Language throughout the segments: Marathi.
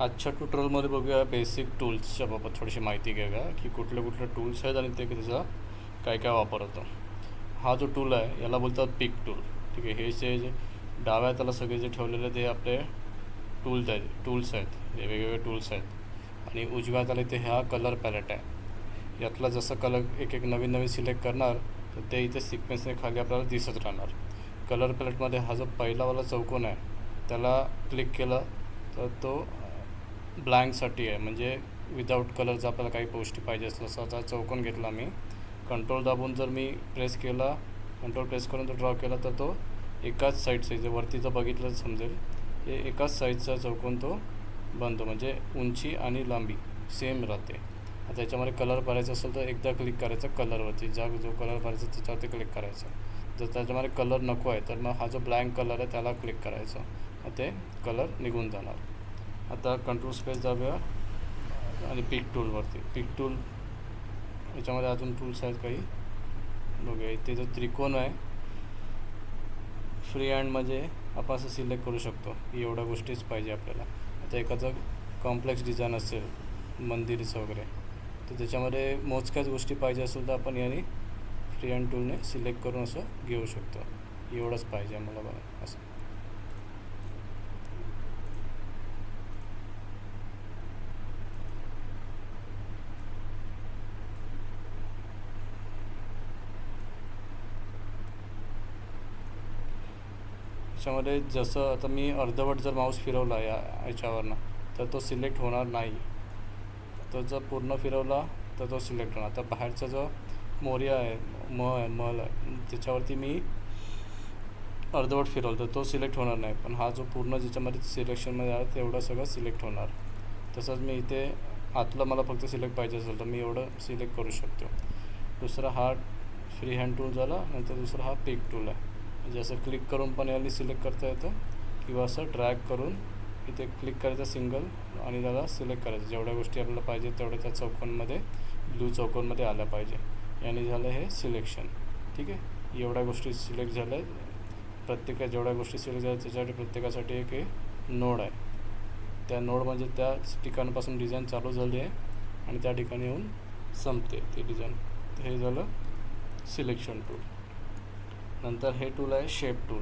आजच्या ट्युटोरियलमध्ये बघूया बेसिक टूल्सच्या बाबत थोडीशी माहिती घेऊया की कुठले कुठले टूल्स आहेत आणि ते त्याचा काय काय वापर होतो. हा जो टूल आहे याला बोलतात पिक टूल ठीक आहे हे जे जे डाव्या त्याला सगळे जे ठेवलेले ते आपले टूल्स आहेत टूल्स आहेत. हे वेगवेगळे टूल्स आहेत. आणि उजव्या त्याला इथे हा कलर पॅलेट आहे. यातला जसं कलर एक एक नवीन नवीन सिलेक्ट करणार तर ते इथे सिक्वेन्सने खाली आपल्याला दिसत राहणार. कलर पॅलेटमध्ये हा जो पहिलावाला चौकोन आहे त्याला क्लिक केलं तर तो ब्लँकसाठी आहे. म्हणजे विदाऊट कलरचा आपल्याला काही गोष्टी पाहिजे असलं असं चौकोन घेतला मी. कंट्रोल दाबून जर मी प्रेस केला कंट्रोल प्रेस करून जर ड्रॉ केला तर तो एकाच साईडचा जे वरती जर बघितलं समजेल हे एकाच साईडचा चौकोन तो बनतो म्हणजे उंची आणि लांबी सेम राहते. आता याच्यामध्ये कलर भरायचा असेल तर एकदा क्लिक करायचं कलरवरती ज्या जो कलर भरायचा त्याच्यावरती क्लिक करायचं. जर त्याच्यामध्ये कलर नको आहे तर मग हा जो ब्लँक कलर आहे त्याला क्लिक करायचं. मग ते कलर निघून जाणार. आता कंट्रोल स्पेस दाबूया. आणि पिक टूलवरती पिक टूल याच्यामध्ये अजून टूल्स आहेत काही. बघूया इथे जो त्रिकोण आहे फ्री हँड म्हणजे आपण असं सिलेक्ट करू शकतो. एवढ्या गोष्टीच पाहिजे आपल्याला. आता एखादं कॉम्प्लेक्स डिझाईन असेल मंदिरचं वगैरे तर त्याच्यामध्ये मोजक्याच गोष्टी पाहिजे असेल तर आपण याने फ्री हँड टूलने सिलेक्ट करून असं घेऊ शकतो. एवढंच पाहिजे मला बघा असं याच्यामध्ये जसं आता मी अर्धवट जर माऊस फिरवला या याच्यावरनं तर तो सिलेक्ट होणार नाही. तो जर पूर्ण फिरवला तर तो सिलेक्ट होणार. आता बाहेरचा जो मोर्या आहे म आहे मल आहे त्याच्यावरती मी अर्धवट फिरवलं तर तो सिलेक्ट होणार नाही. पण हा जो पूर्ण ज्याच्यामध्ये सिलेक्शनमध्ये आहे तेवढं सगळं सिलेक्ट होणार. तसंच मी इथे आतलं मला फक्त सिलेक्ट पाहिजे असेल तर मी एवढं सिलेक्ट करू शकतो. दुसरा हा फ्री हँड टूल झाला नंतर दुसरा हा पिक टूल आहे. म्हणजे असं क्लिक करून पण याली सिलेक्ट करता येतं. किंवा असं ड्रॅग करून इथे क्लिक करायचं सिंगल आणि त्याला सिलेक्ट करायचं. जेवढ्या गोष्टी आपल्याला पाहिजे तेवढ्या त्या चौकोनमध्ये ब्लू चौकोनमध्ये आल्या पाहिजे. याने झालं हे सिलेक्शन ठीक आहे? एवढ्या गोष्टी सिलेक्ट झाल्या प्रत्येका जेवढ्या गोष्टी सिलेक्ट झाल्या त्याच्यासाठी प्रत्येकासाठी एक हे नोड आहे. त्या नोड म्हणजे त्या ठिकाणापासून डिझाईन चालू झाली आहे आणि त्या ठिकाणी येऊन संपते ते डिझाईन हे झालं सिलेक्शन टूल नंतर हे टूल आहे शेप टूल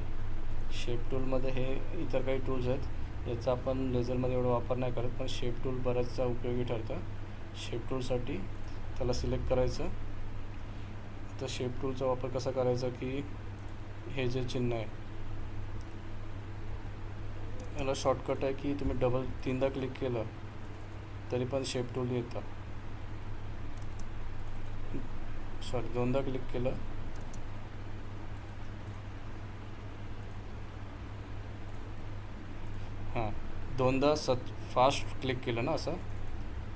शेप टूलमध्ये हे इतर काही टूल्स आहेत. याचा आपण लेझरमध्ये एवढा वापर नाही करत पण शेप टूल बऱ्याचदा उपयोगी ठरतं. शेप टूलसाठी त्याला सिलेक्ट करायचं. तर शेप टूलचा वापर कसा करायचा की हे जे चिन्ह आहे याला शॉर्टकट आहे की तुम्ही डबल तीनदा क्लिक केलं तरी पण शेप टूल येतं. सॉरी दोनदा क्लिक केलं हां. दोनदा सत फास्ट क्लिक केलं ना असं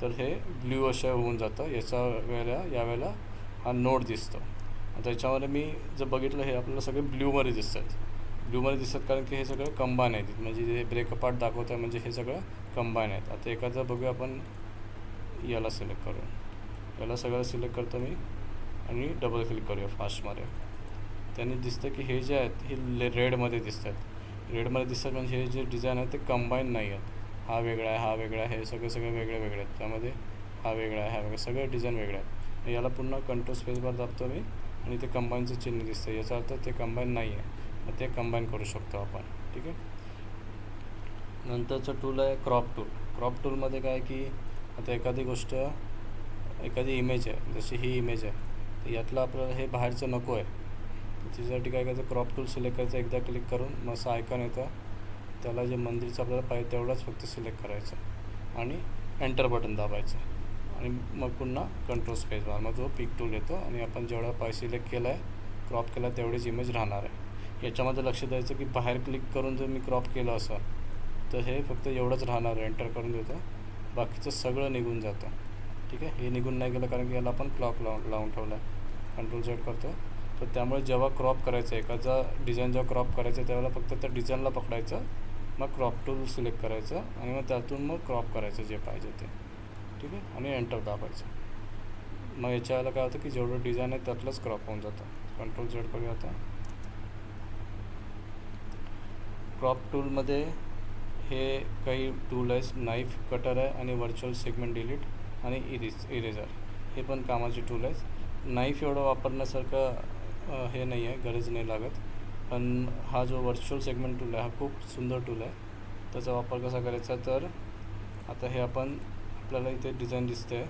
तर हे ब्ल्यू असं होऊन जातं. याचा वेळेला यावेळेला हा नोट दिसतो. त्याच्यामध्ये मी जर बघितलं हे आपल्याला सगळे ब्ल्यूमध्ये दिसतात. ब्ल्यूमध्ये दिसतात कारण की हे सगळं कंबाईन आहेत. म्हणजे जे ब्रेकअपार्ट दाखवत आहे म्हणजे हे सगळं कंबाईन आहेत. आता एखादं बघूया आपण. याला सिलेक्ट करू याला सगळं सिलेक्ट करतो मी. आणि डबल क्लिक करूया फास्टमध्ये त्यांनी दिसतं की हे जे आहेत हे ले रेडमध्ये दिसतात. रेडमध्ये दिसतात म्हणजे हे जे डिझाईन आहे ते कंबाईन नाही आहेत. हा वेगळा आहे हा वेगळा आहे हे सगळे सगळे वेगळे वेगळे आहेत. त्यामध्ये हा वेगळा आहे हा वेगळा सगळे डिझाईन वेगळे आहेत. याला पुन्हा कंट्रोल स्पेसवर दाबतो मी आणि ते कंबाईनचं चिन्ह दिसतं याचा अर्थ ते कंबाईन नाही आहे. मग ते कंबाईन करू शकतो आपण. ठीक आहे? नंतरचं टूल आहे क्रॉप टूल क्रॉप टूलमध्ये काय की आता एखादी गोष्ट एखादी इमेज आहे. जशी ही इमेज आहे. तर यातलं आपल्याला हे बाहेरचं नको आहे. त्याच्यासाठी काय करायचं क्रॉप टूल सिलेक्ट करायचं एकदा क्लिक करून मग असं आयकॉन येतं. त्याला जे मंदिरचं आपल्याला पाहिजे तेवढंच फक्त सिलेक्ट करायचं आणि एंटर बटन दाबायचं. आणि मग पुन्हा कंट्रोल स्पेस बार मग तो पिक टूल येतो आणि आपण जेवढा पाय सिलेक्ट केला आहे क्रॉप केला तेवढीच इमेज राहणार आहे. याच्यामध्ये लक्ष द्यायचं की बाहेर क्लिक करून जर मी क्रॉप केलं असं तर हे फक्त एवढंच राहणार आहे. एंटर करून देतो. बाकीचं सगळं निघून जातं. ठीक आहे? हे निघून नाही गेलं कारण की याला आपण क्लॉक लावून लावून ठेवला आहे कंट्रोल सेट करतो तर त्यामुळे जेव्हा क्रॉप करायचं आहे एखादा डिझाईन जेव्हा क्रॉप करायचं त्यावेळेला फक्त त्या डिझाईनला पकडायचं मग क्रॉप टूल सिलेक्ट करायचं आणि मग त्यातून मग क्रॉप करायचं जे पाहिजे ते. ठीक आहे? आणि एंटर दाबायचं. मग याच्या वेळेला काय होतं की जेवढं डिझाईन आहे त्यातलंच क्रॉप होऊन जातं. कंट्रोल झेड करूया आता. क्रॉप टूलमध्ये हे काही टूल आहेत नाईफ कटर आहे आणि व्हर्च्युअल सेगमेंट डिलीट आणि इरिज इरेझर हे पण कामाचे टूल आहेत. नाईफ एवढं वापरण्यासारखं हे नाही आहे गरज नाही लागत. पण हा जो व्हर्च्युअल सेगमेंट टूल आहे हा खूप सुंदर टूल आहे. त्याचा वापर कसा करायचा तर आता हे आपण आपल्याला इथे डिझाईन दिसते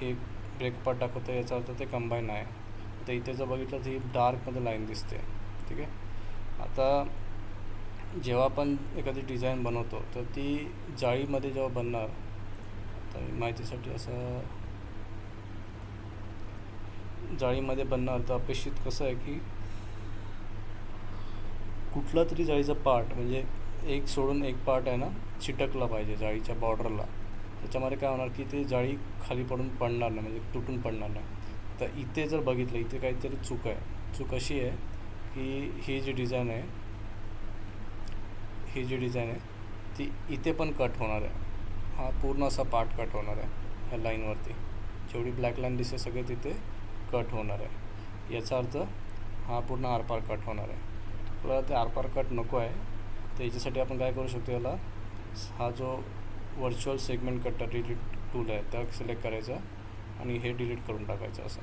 हे ब्रेक पार्ट दाखवतं याचा अर्थ ते कंबाईन आहे. आता इथे जर बघितलं तर ही डार्कमध्ये लाईन दिसते. ठीक आहे? आता जेव्हा आपण एखादी डिझाईन बनवतो तर ती जाळीमध्ये जेव्हा बनणार तर माहितीसाठी असं जाळीमध्ये बनणार. तर अपेक्षित कसं आहे की कुठला तरी जाळीचा पार्ट म्हणजे एक सोडून एक पार्ट आहे ना चिटकला पाहिजे जाळीच्या बॉर्डरला त्याच्यामध्ये काय होणार की ते जाळी खाली पडून पडणार नाही म्हणजे तुटून पडणार नाही. तर इथे जर बघितलं इथे काहीतरी चूक आहे. चूक अशी आहे की ही जी डिझाईन आहे ही जी डिझाईन आहे ती इथे पण कट होणार आहे. हा पूर्ण असा पार्ट कट होणार आहे ह्या लाईनवरती जेवढी ब्लॅक लाईन दिसते सगळे तिथे कट होणार आहे. याचा अर्थ हा पूर्ण आरपार कट होणार आहे. आपल्याला ते आरपार कट नको आहे. तर याच्यासाठी आपण काय करू शकतो याला? हा जो virtual segment cutter delete tool आहे त्या सिलेक्ट करायचा आणि हे डिलीट करून टाकायचं असं.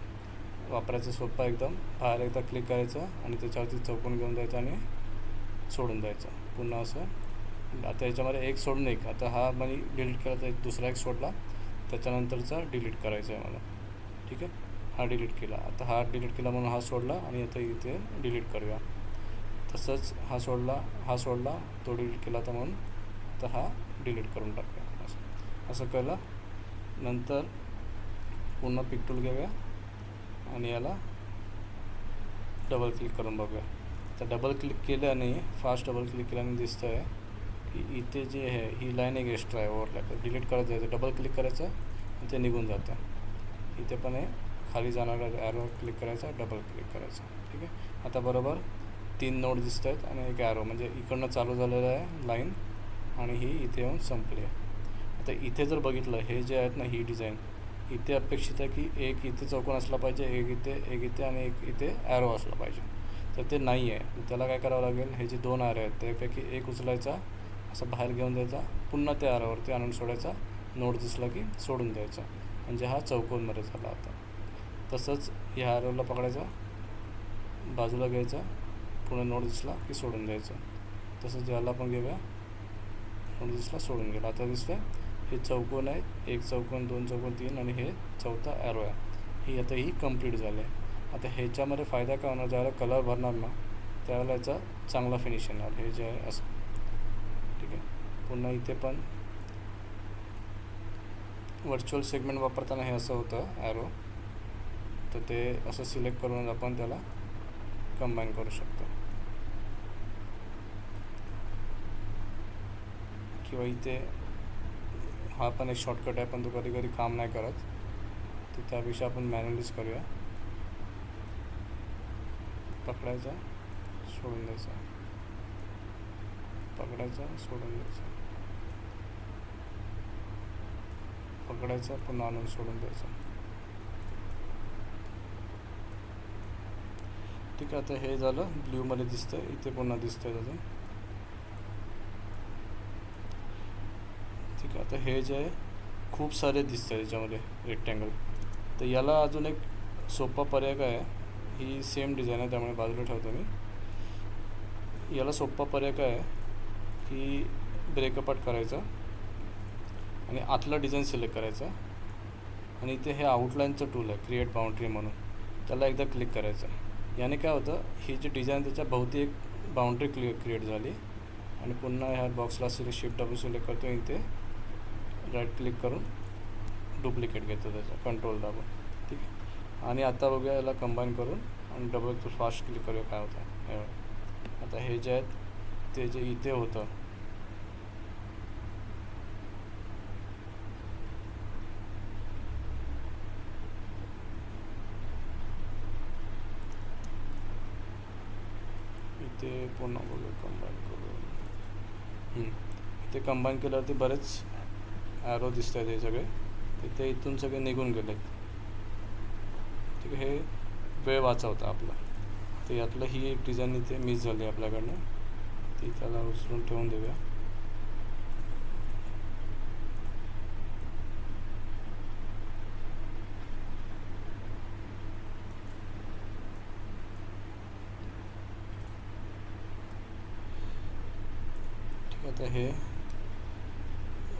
वापरायचं सोपं एकदम. बाहेर एकदा क्लिक करायचं आणि त्याच्यावरती चौकून घेऊन द्यायचं आणि सोडून द्यायचं. पुन्हा असं. आता याच्यामध्ये एक सोडून एक. आता हा मी डिलीट केला तर दुसरा एक सोडला. त्याच्यानंतरचा डिलीट करायचा आहे मला. ठीक आहे? हा डिलीट केला. आता हा डिलीट केला म्हणून हा सोडला आणि आता इथे डिलीट करूया. तसंच हा सोडला हा सोडला तो डिलीट केला तर म्हणून आता हा डिलीट करून टाकूया. असं असं केलं नंतर पुन्हा पिक टूल घेऊया आणि याला डबल क्लिक करून बघूया. तर डबल क्लिक केल्याने फास्ट डबल क्लिक केल्याने दिसतं आहे की इथे जे आहे ही लाईन एक एक्स्ट्रा आहे ओव्हरलॅप डिलीट करायचं जायचं डबल क्लिक करायचं आणि ते निघून जातं. इथे पण आहे खाली जाणारा ॲरो क्लिक करायचा डबल क्लिक करायचा. ठीक आहे? आता बरोबर तीन नोड दिसत आहेत आणि एक ॲरो म्हणजे इकडनं चालू झालेलं आहे लाईन आणि ही इथे येऊन संपली आहे. आता इथे जर बघितलं हे जे आहेत ना ही डिझाईन इथे अपेक्षित आहे की एक इथे चौकोन असला पाहिजे एक इथे एक इथे आणि एक इथे ॲरो असला पाहिजे. तर ते नाही आहे त्याला काय करावं लागेल? हे जे दोन ॲरो आहेत त्यापैकी एक उचलायचा असं बाहेर घेऊन द्यायचा पुन्हा त्या ॲरोवरती आणून सोडायचा. नोट दिसला की सोडून द्यायचा. म्हणजे हा चौकोनमध्ये झाला आता. तसंच ह्या ॲरोला पकडायचा. बाजूला घ्यायचा. पुन्हा नोट दिसला की सोडून द्यायचं. तसंच याला पण घेऊया. नोट दिसला सोडून गेला. आता दिसलं हे चौकोन आहे. एक चौकोन दोन चौकोन तीन आणि हे चौथा ॲरो आहे. ही आता ही कंप्लीट झाली आहे. आता ह्याच्यामध्ये फायदा काय होणार? ज्यावेळेला कलर भरणार ना त्यावेळेला याचा चांगला फिनिश येणार. हे जे आहे असं. ठीक आहे? पुन्हा इथे पण व्हर्च्युअल सेगमेंट वापरताना हे असं होतं ॲरो तर ते असं सिलेक्ट करून आपण त्याला कंबाईन करू शकतो. किंवा इथे हा पण एक शॉर्टकट आहे पण तो कधी कधी काम नाही करत. तर त्यापेक्षा आपण मॅन्युअलीच करूया. पकडायचा सोडून द्यायचा. पकडायचा सोडून द्यायचा. पकडायचा पुन्हा आणून सोडून द्यायचा. ठीक आहे आता हे झालं. ब्ल्यूमध्ये दिसतं आहे इथे पुन्हा दिसतं आहे अजून. ठीक आहे आता हे जे आहे खूप सारे दिसतं आहे याच्यामध्ये रेक्टँगल तर याला अजून एक सोपा पर्याय काय आहे? ही सेम डिझाईन आहे त्यामुळे बाजूला ठेवतो मी. याला सोपा पर्याय काय आहे? की ब्रेकअपार्ट करायचा आणि आतला डिझाईन सिलेक्ट करायचा आणि इथे हे आउटलाईनचं टूल आहे क्रिएट बाउंड्री म्हणून. त्याला एकदा क्लिक करायचं. याने काय होतं ही जी डिझाईन त्याच्या भोवती एक बाउंड्री क्लि क्रिएट झाली. आणि पुन्हा ह्या बॉक्सला सिलेक्ट शिफ्ट डबल सिलेक्ट करतो इथे. राईट क्लिक करून डुप्लिकेट घेतो त्याचा कंट्रोल दाबून ठीक आहे? आणि आता बघूया याला कंबाईन करून आणि डबल फास्ट क्लिक करूया काय होतं आता हे जे आहेत ते जे इथे होतं इथे पुन्हा बघू कंबाईन करून इथे कंबाईन केल्यावरती बरेच ॲरो दिसत आहेत हे सगळे. तिथे इथून सगळे निघून गेलेत. ठीक आहे हे वेळ वाचवता आपला. तर यातलं ही एक डिझाईन इथे मिस झाली आपल्याकडनं. ती त्याला उचलून ठेवून देऊया. आता हे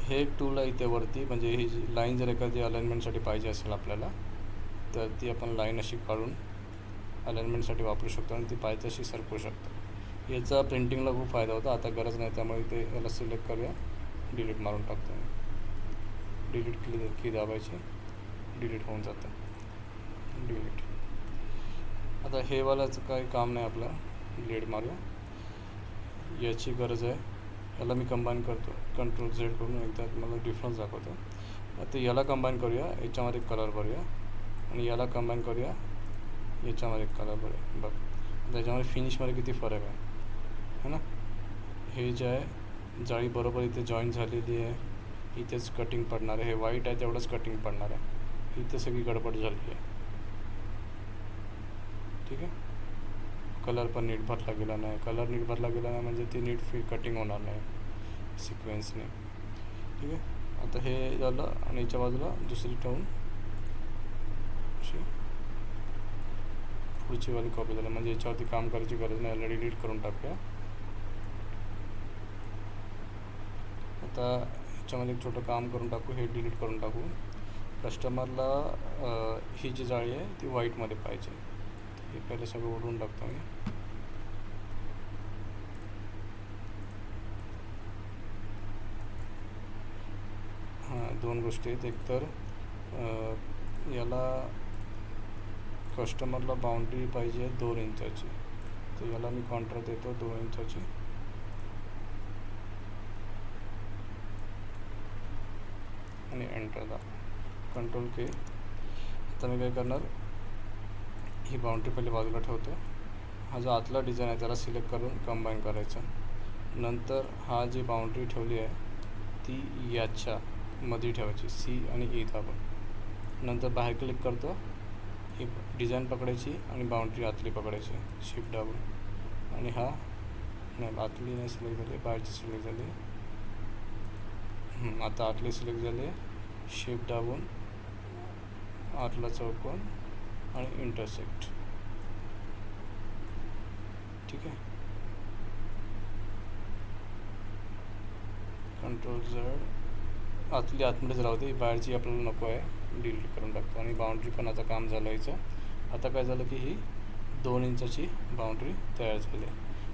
हे एक टूल आहे इथे वरती. म्हणजे ही जी लाईन जर एखादी अलाइनमेंटसाठी पाहिजे असेल आपल्याला तर ती आपण लाईन अशी काढून अलाइनमेंटसाठी वापरू शकतो आणि ती पाहिजे अशी सरकवू शकतो. याचा प्रिंटिंगला खूप फायदा होता. आता गरज नाही त्यामुळे इथे याला सिलेक्ट करूया. डिलीट मारून टाकतो मी. डिलीट की की दाबायची. डिलीट होऊन जातं. डिलीट आता हे वालाचं काही काम नाही आपलं. डिलीट मारूया. याची गरज आहे. याला मी कंबाईन करतो. कंट्रोल झेड करून एकदा मला डिफरन्स दाखवतो. आता याला कंबाईन करूया याच्यामध्ये कलर भरूया. आणि याला कंबाईन करूया याच्यामध्ये कलर भरूया. बघ त्याच्यामध्ये फिनिशमध्ये किती फरक आहे. है ना? हे जे आहे जाळी बरोबर इथे जॉईन झालेली आहे. इथेच कटिंग पडणार आहे. हे वाईट आहे तेवढंच कटिंग पडणार आहे. इथे सगळी गडबड झाली आहे. ठीक आहे? कलर पण नीट भरला गेला नाही. कलर नीट भरला गेला नाही म्हणजे ती नीट फी कटिंग होणार नाही. सिक्वेन्सने ठीक आहे? आता हे झालं आणि याच्या बाजूला दुसरी ठेवून अशी. पुढची वाली कॉपी झाली. म्हणजे याच्यावरती काम करायची गरज नाही. याला डिलीट करून टाकूया. आता याच्यामध्ये एक छोटं काम करून टाकू. हे डिलीट करून टाकू. कस्टमरला ही जी जाळी आहे ती व्हाईटमध्ये पाहिजे. हे पहिले सगळं ओढून टाकतो मी हां दोन गोष्टी आहेत. एकतर याला कस्टमरला बाउंड्री पाहिजे दोन इंचाची. तर याला मी कॉन्ट्रा देतो दोन इंचाची. आणि एंटर दाबा कंट्रोल के आता मी काय करणार? ही बाउंड्री पहिले बाजूला ठेवतो हा जो आतला डिझाईन आहे त्याला सिलेक्ट करून कंबाईन करायचा. नंतर हा जी बाउंड्री ठेवली आहे ती याच्या मध्ये ठेवायची. सी आणि e ई दाबून नंतर बाहेर क्लिक करतो. ही डिझाईन पकडायची आणि बाउंड्री आतली पकडायची. शिफ्ट दाबून. आणि हा नाही आतली नाही सिलेक्ट झाली बाहेरची सिलेक्ट झाली. आता आतली सिलेक्ट झाली. शिफ्ट दाबून आतला चौकोन. आणि इंटरसेक्ट. ठीक आहे? कंट्रोल झड आतली आतमध्येच राहते बाहेरची आपल्याला नको आहे. डिलीट करून टाकतो. आणि बाउंड्री पण आता काम झालं याचं. आता काय झालं की ही दोन इंचाची बाउंड्री तयार झाली.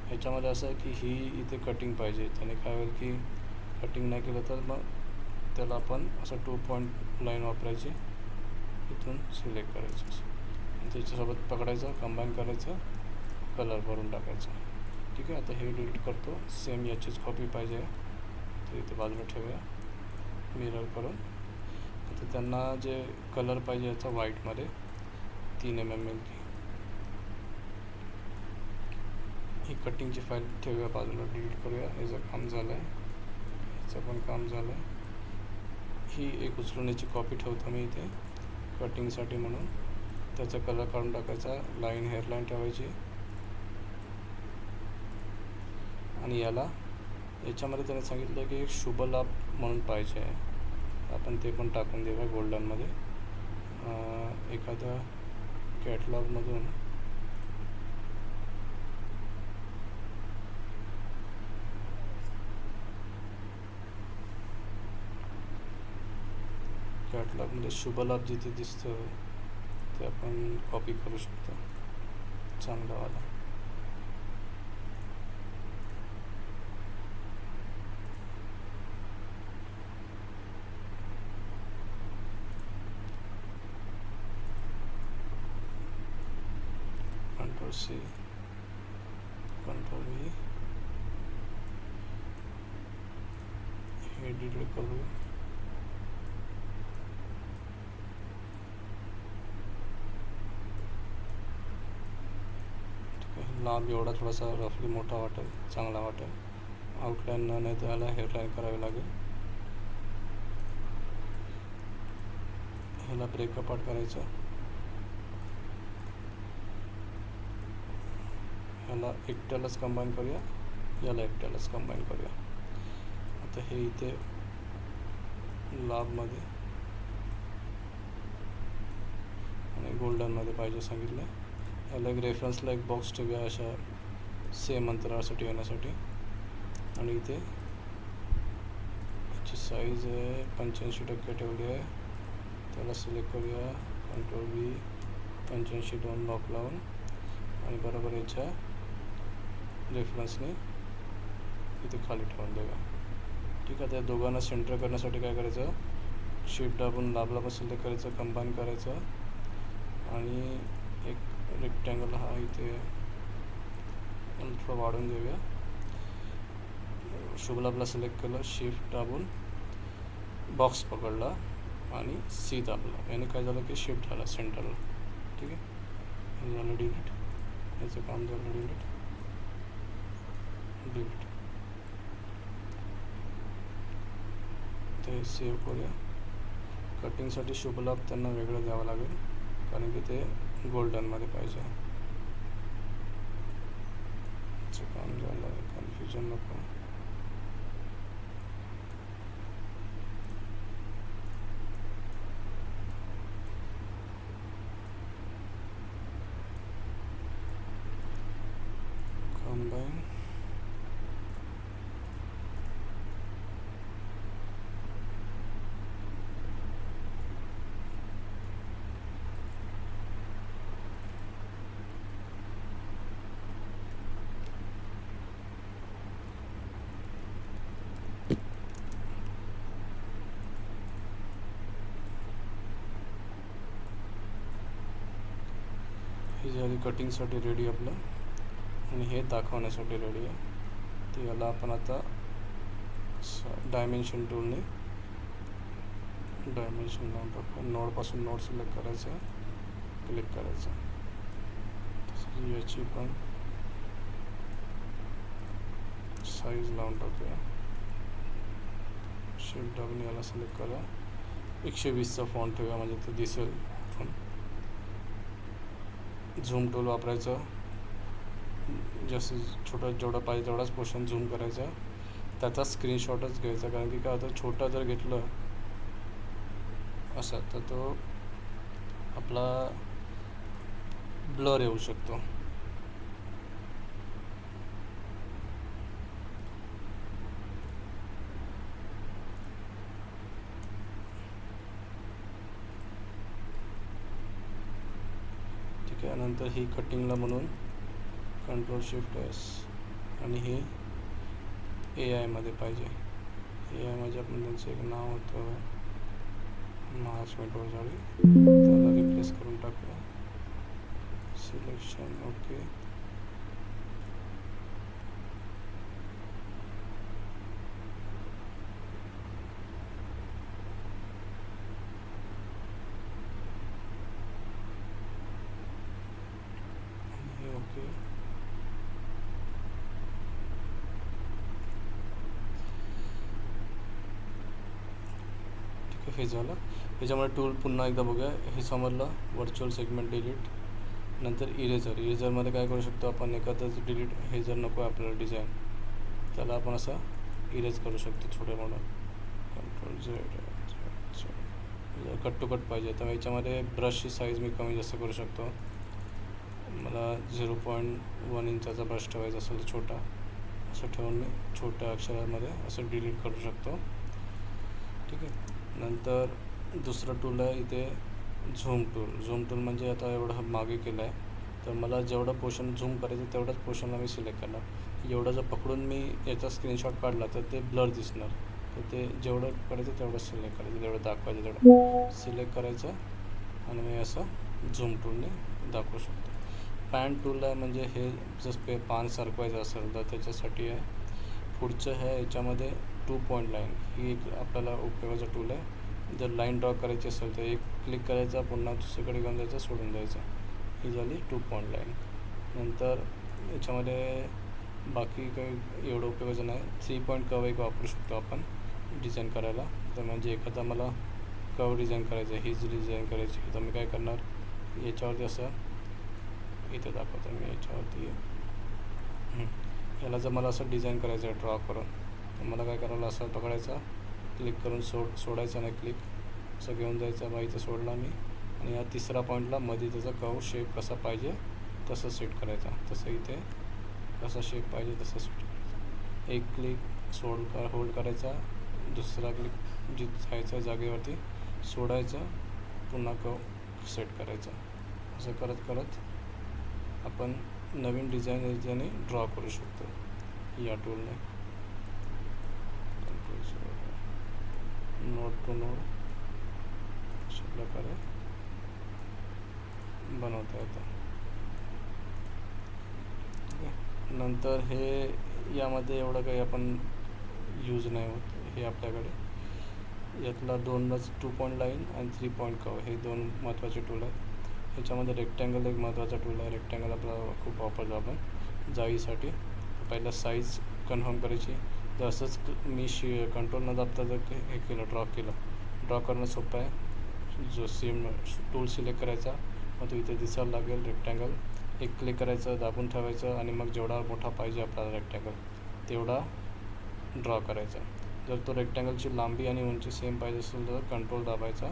ह्याच्यामध्ये असं आहे की ही इथे कटिंग पाहिजे. त्याने काय होईल की कटिंग नाही केलं तर मग त्याला आपण असं टू पॉईंट लाईन वापरायची. इथून सिलेक्ट करायचं असं. त्याच्यासोबत पकडायचं कंबाईन करायचं कलर भरून टाकायचं. ठीक आहे? आता हे डिलीट करतो. सेम याचीच कॉपी पाहिजे. तर इथे बाजूला ठेवूया. मिरर करून. आता त्यांना जे कलर पाहिजे याचा व्हाईटमध्ये तीन एम एम एल की ही कटिंगची फाईल ठेवूया बाजूला. डिलीट करूया. याचं काम झालं आहे याचं पण काम झालं आहे ही एक उचलून याची कॉपी ठेवतो मी इथे. कटिंगसाठी म्हणून. त्याचा कलर काढून टाकायचा लाईन हेअरलाईन ठेवायची. आणि याला याच्यामध्ये त्याने सांगितलं की एक शुभ लाभ म्हणून पाहिजे आहे. आपण ते पण टाकून देऊया गोल्डनमध्ये एखाद्या कॅटलॉगमधून कॅटलॉगमध्ये शुभलाभ जिथे दिसतं ते आपण कॉपी करू शकतो चांगलावाला कंट्रोल सी कंट्रोल व्ही हे डिलीट करूया लांब एवढा थोडासा रफली मोठा वाटेल चांगला वाटेल. आउटलाईन न नाही त्याला हेअरलाईन करावी लागेल. ह्याला ब्रेकअप आउट करायचं. ह्याला एकट्यालाच कंबाईन करूया याला एकट्यालाच कंबाईन करूया. आता हे इथे लाभमध्ये आणि गोल्डनमध्ये पाहिजे सांगितलं अलग रेफरन्सला एक बॉक्स ठेवूया अशा सेम अंतरासाठी येण्यासाठी. आणि इथे साईज आहे पंच्याऐंशी टक्के ठेवली आहे. त्याला सिलेक्ट करूया. कंट्रोल बी पंच्याऐंशी दोन लॉक लावून. आणि बरोबर याच्या रेफरन्सने इथे खाली ठेवून देऊया. ठीक आहे त्या दोघांना सेंटर करण्यासाठी काय करायचं? शिफ्ट दाबून लाभला पण सिलेक्ट करायचं कंबाईन करायचं. आणि रेक्टँगल हा इथे थोडं वाढवून देऊया शुभलाभला सिलेक्ट केलं शिफ्ट दाबून बॉक्स पकडला आणि सी दाबला. याने काय झालं की शिफ्ट झाला सेंटरला ठीक आहे? हे झालं डिलीट याचं काम झालं डिलीट डिलीट ते सेव्ह करूया. कटिंगसाठी शुभलाभ त्यांना वेगळं द्यावं लागेल. कारण की ते गोल्डनमध्ये पाहिजे. काम झालं कन्फ्युजन नको combine ही झाली कटिंगसाठी रेडी आपलं. आणि हे दाखवण्यासाठी रेडी आहे. तर याला आपण आता डायमेन्शन टूलने डायमेन्शन लावून टाकू नोडपासून नोड सिलेक्ट करायचं आहे. क्लिक करायचं तसंच याची पण साईज लावून टाकूया. शेप दाबून याला सिलेक्ट करा. एकशे वीसचा फॉन्ट ठेवूया म्हणजे ते दिसेल. झूम टूल वापरायचं. जसं छोटं जेवढं पाहिजे तेवढाच पोर्शन झूम करायचा. त्याचा स्क्रीनशॉटच घ्यायचा. कारण की काय होतं छोटा जर घेतलं असं तर तो आपला ब्लर येऊ शकतो. तर नंतर ही कटिंगला म्हणून कंट्रोल शिफ्ट एस आणि हे ए आयमध्ये पाहिजे. ए आयमध्ये आपण त्यांचं एक नाव होतं महाराज मेट्रोजाळी त्याला रिप्लेस करून टाकूया. Selection okay Okay. ओके ठीक आहे हे झालं. त्याच्यामुळे टूल पुन्हा एकदा बघूया. हे समजलं. व्हर्च्युअल सेगमेंट डिलीट नंतर इरेझर इरेझरमध्ये काय करू शकतो आपण? एखादंच डिलीट हे जर नको आहे आपल्याला डिझाईन त्याला आपण असं इरेज करू शकतो छोटे म्हणून control Z cut to cut पाहिजे तर याच्यामध्ये ब्रशची साईज मी कमी जास्त करू शकतो. मला झिरो पॉईंट वन इंचाचा ब्रश ठेवायचा असेल तर छोटा असं ठेवून मी छोट्या अक्षरामध्ये असं डिलीट करू शकतो. ठीक आहे. नंतर दुसरं टूल आहे इथे झूम टूल झूम टूल म्हणजे आता एवढं मागे केलं आहे तर मला जेवढं पोर्शन झूम करायचं तेवढंच पोर्शनला मी सिलेक्ट करणार. एवढं जर पकडून मी याचा स्क्रीनशॉट काढला तर ते ब्लर दिसणार. तर ते जेवढं करायचं तेवढं सिलेक्ट करायचं. जेवढं दाखवायचं तेवढं. सिलेक्ट करायचं आणि मी असं झूम टूलने दाखवू शकतो. पॅन टूलला म्हणजे हे जसं पे पान सरकवायचं असेल तर त्याच्यासाठी आहे. पुढचं आहे याच्यामध्ये टू पॉईंट लाईन ही एक आपल्याला उपयोगाचं टूल आहे. जर लाईन ड्रॉ करायची असेल तर एक क्लिक करायचा पुन्हा दुसरीकडे घेऊन जायचं सोडून द्यायचं. ही झाली टू पॉईंट लाईन नंतर याच्यामध्ये बाकी काही एवढं उपयोगाचं नाही. थ्री पॉईंट कव एक वापरू शकतो आपण डिझाईन करायला. तर म्हणजे एखादा मला कव डिझाईन करायचं आहे हीच डिझाईन करायची तर मी काय करणार? याच्यावरती असं इथे दाखवतो मी याच्यावरती. याला जर मला असं डिझाईन करायचं आहे ड्रॉ करून तर मला काय करायला असं पकडायचा क्लिक करून सोड सोडायचं नाही क्लिक असं घेऊन जायचं बा इथं सोडला मी. आणि या तिसऱ्या पॉईंटला मध्ये त्याचा कव शेप कसा पाहिजे तसं सेट करायचा. तसं इथे कसा शेप पाहिजे तसं सेट करायचं. एक क्लिक सोड कर होल्ड करायचा. दुसरा क्लिक जी जायचं जागेवरती सोडायचं. पुन्हा कव सेट करायचा. असं करत करत आपण नवीन डिझाईन याच्याने ड्रॉ करू शकतो. या टूलने नोट टू नोट अशा प्रकारे बनवता येतं. ठीक आहे. नंतर हे यामध्ये एवढं काही आपण यूज नाही होत. हे आपल्याकडे. यातला दोनच टू पॉईंट लाईन आणि थ्री पॉईंट कव हे दोन महत्त्वाचे टूल आहेत. ह्याच्यामध्ये रेक्टँगल एक महत्त्वाचा टूल आहे. रेक्टँगल आपला खूप वापरतो आपण जाळीसाठी. पहिला साईज कन्फर्म करायची. जसंच असंच मी शि कंट्रोल न दाबता जर हे हे केलं ड्रॉ केलं. ड्रॉ करणं सोपं आहे. जो सेम टूल सिलेक्ट करायचा मग तो इथे दिसायला लागेल रेक्टँगल एक क्लिक करायचं दाबून ठेवायचं आणि मग जेवढा मोठा पाहिजे आपल्याला रेक्टँगल तेवढा ड्रॉ करायचा. जर तो रेक्टँगलची लांबी आणि उंची सेम पाहिजे असेल तर कंट्रोल दाबायचा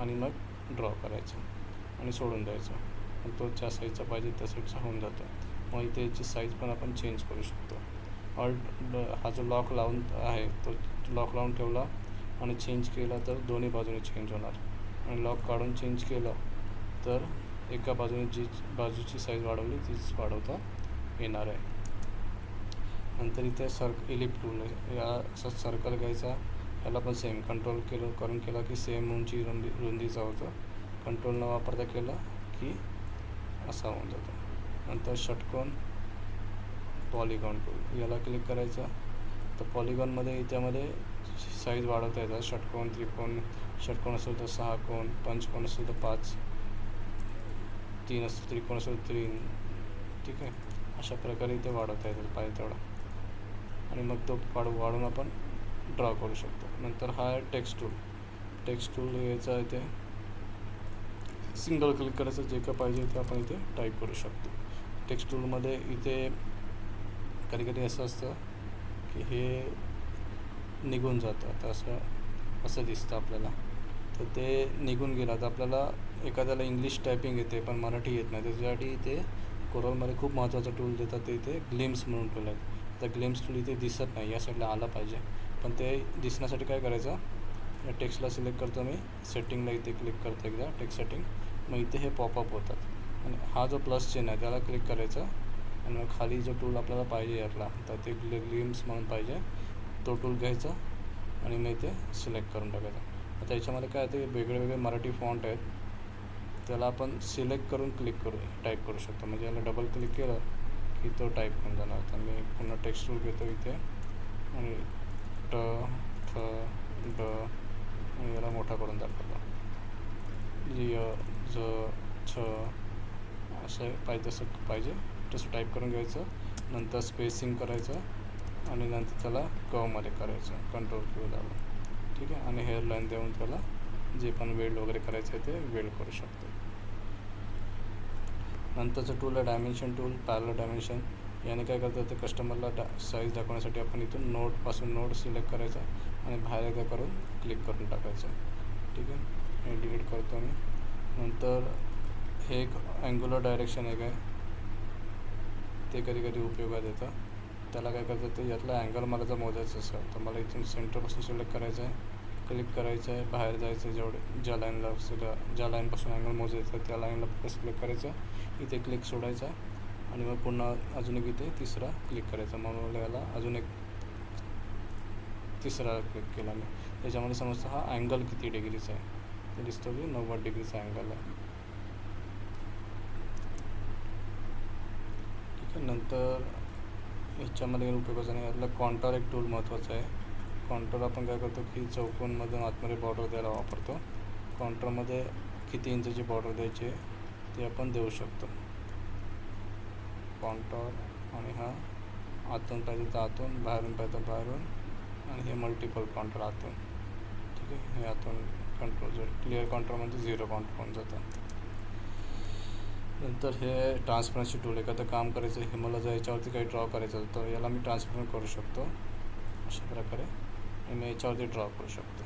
आणि मग ड्रॉ करायचं. आणि सोडून द्यायचं. मग तो ज्या साईजचा पाहिजे त्या साईजचा होऊन जातो. मग इथे याची साईज पण आपण चेंज करू शकतो. ऑल्ट हा जो लॉक लावून आहे तो लॉक लावून ठेवला आणि चेंज केला तर दोन्ही बाजूने चेंज होणार. आणि लॉक काढून चेंज केलं तर एका बाजूने जी बाजूची साईज वाढवली तीच वाढवता येणार आहे. नंतर इथे सर्क इलिप टूल आहे. या असा सर्कल घ्यायचा. याला पण सेम कंट्रोल केलं करून केला की सेम उंची रुंदी रुंदीचा होतं. कंट्रोल न वापरता केलं की असा होऊन जातो. नंतर षटकोन पॉलिगॉन टूल याला क्लिक करायचं. तर पॉलिगॉनमध्ये त्यामध्ये साईज वाढवता येतात. षटकोन त्रिकोण षटकोन असेल तर सहा कोण पंचकोन असेल तर पाच तीन असेल त्रिकोण असेल तर तीन. ठीक आहे? अशा प्रकारे इथे वाढवता येतात पाहिजे तेवढा. आणि मग तो वाढ वाढून आपण ड्रॉ करू शकतो. नंतर हा आहे टेक्स्ट टूल टेक्स्ट टूल यायचा इथे सिंगल क्लिक करायचं जे का पाहिजे ते आपण इथे टाईप करू शकतो. टेक्स्ट टूलमध्ये इथे कधी कधी असं असतं की हे निघून जातं. आता असं असं दिसतं आपल्याला. तर ते निघून गेलं. तर आपल्याला एखाद्याला इंग्लिश टायपिंग येते पण मराठी येत नाही. त्याच्यासाठी इथे कोरलमध्ये खूप महत्त्वाचं टूल देतात ते इथे ग्लिम्स म्हणून टूल आहेत. तर ग्लिम्स टूल इथे दिसत नाही या साईडला आला पाहिजे. पण ते दिसण्यासाठी काय करायचं? या टेक्स्टला सिलेक्ट करतो मी. सेटिंगला इथे क्लिक करतो एकदा. टेक्स्ट सेटिंग मग इथे हे पॉपअप होतात. आणि हा जो प्लस चिन्ह आहे त्याला क्लिक करायचा. आणि मग खाली जो टूल आपल्याला पाहिजे यातला तर ते ग्लिम्स म्हणून पाहिजे. तो टूल घ्यायचा आणि मग इथे सिलेक्ट करून टाकायचा. आता याच्यामध्ये काय ते वेगळे वेगळे मराठी फॉन्ट आहेत. त्याला आपण सिलेक्ट करून क्लिक करू टाईप करू शकतो. म्हणजे याला डबल क्लिक केलं की तो टाईप होऊन जाणार. तर मी पुन्हा टेक्स्ट टूल घेतो इथे. आणि ट ठ ड याला मोठा करून दाखवतो. य ज छ असं पाहिजे तसं पाहिजे. तसं टाईप करून घ्यायचं. नंतर स्पेसिंग करायचं. आणि नंतर त्याला कवमध्ये करायचं. कंट्रोल क्यू दाबून ठीक आहे? आणि हेअरलाईन देऊन त्याला जे पण वेल्ड वगैरे करायचं आहे ते वेल्ड करू शकतो. नंतरचं टूल आहे डायमेन्शन टूल पॅरल डायमेन्शन याने काय करतं ते कस्टमरला डा साईज दाखवण्यासाठी आपण इथून नोटपासून नोट सिलेक्ट करायचा आणि बाहेर एकदा करून क्लिक करून टाकायचं. ठीक आहे? डिलीट करतो मी नंतर हे एक अँग्युलर डायरेक्शन एक आहे. ते कधी कधी उपयोगात येतं. त्याला काय करतं ते यातला अँगल मला जर मोजायचं असेल तर मला इथून सेंटरपासून सिलेक्ट करायचं आहे. क्लिक करायचं आहे बाहेर जायचं आहे जेवढे ज्या लाईनला सिला ज्या लाईनपासून अँगल मोजायचं आहे त्या लाईनला फक्त सिलेक्ट करायचं इथे क्लिक सोडायचा आणि मग पुन्हा अजून एक इथे तिसरा क्लिक करायचा मग मला याला अजून एक तिसरा क्लिक केला मी. त्याच्यामध्ये समजतं हा अँगल किती डिग्रीचा आहे. दिसतो की नव्वद डिग्रीचा अँगल आहे ठीक आहे नंतर ह्याच्यामध्ये उपयोगाचा नाही यातलं कॉन्टॉर एक टूल महत्त्वाचं आहे. कॉन्टॉर आपण काय करतो की चौकोनमधून आतमध्ये बॉर्डर द्यायला वापरतो. कॉन्टॉरमध्ये किती इंचची बॉर्डर द्यायची आहे ते आपण देऊ शकतो. कॉन्टॉर आणि हा आतून पाहिजे तर आतून बाहेरून पाहिजे तर बाहेरून आणि हे मल्टिपल काउंटर आतून. ठीक आहे हे आतून कंट्रोल जर क्लिअर कंट्रोल म्हणजे झिरो काउंटर होऊन जातं. नंतर हे ट्रान्सपरन्सी टूल एखादं काम करायचं हे मला जर याच्यावरती काही ड्रॉ करायचं तर याला मी ट्रान्सपरंट करू शकतो. अशा प्रकारे आणि मी याच्यावरती ड्रॉ करू शकतो.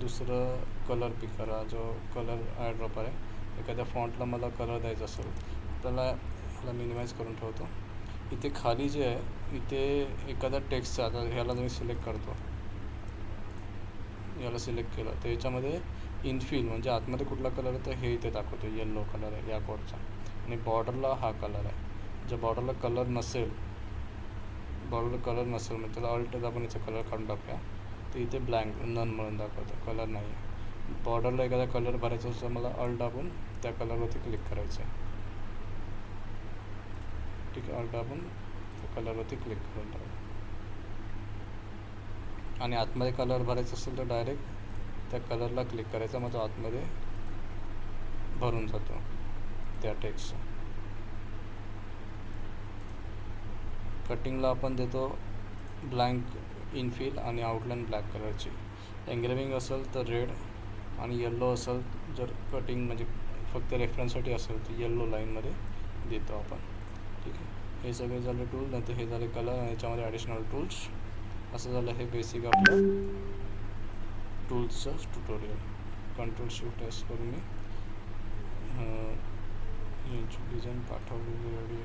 दुसरं कलर पिकर जो कलर ड्रॉपर आहे. एखाद्या फॉन्टला मला कलर द्यायचा असेल त्याला ह्याला मिनिमाइज करून ठेवतो. इथे खाली जे आहे इथे एखादा टेक्स्टचा आता ह्याला मी सिलेक्ट करतो. याला सिलेक्ट केलं. तर याच्यामध्ये इनफिल म्हणजे आतमध्ये कुठला कलर आहे तर हे इथे दाखवतो. येल्लो कलर आहे या कोडचा आणि बॉर्डरला हा कलर आहे. जर बॉर्डरला कलर नसेल बॉर्डरला कलर नसेल म्हणजे त्याला अल्ट दाबून याचा कलर काढून टाकूया. तर इथे ब्लँक नन म्हणून दाखवतं. कलर नाही आहे बॉर्डरला एखादा कलर भरायचा असेल तर मला अल्ट दाबून त्या कलरवरती क्लिक करायचं आहे. ठीक आहे अल्ट दाबून त्या कलरवरती क्लिक करून टाकतो आणि आतमध्ये कलर भरायचा असेल तर डायरेक्ट त्या कलरला क्लिक करायचा मग तो आतमध्ये भरून जातो त्या टेक्स्ट कटिंगला आपण देतो ब्लँक इनफिल आणि आउटलाईन ब्लॅक कलरची एंग्रेविंग असेल तर रेड आणि येल्लो असेल जर कटिंग म्हणजे फक्त रेफरन्ससाठी असेल तर येल्लो लाईनमध्ये देतो आपण. ठीक आहे? हे सगळे झाले टूल नाही तर हे झाले कलर आणि याच्यामध्ये ॲडिशनल टूल्स असं झालं हे बेसिक आपलं टूल्सचं ट्युटोरियल कंट्रोल शिफ्ट एस करून मी डिझाईन पाठवलेली रेडी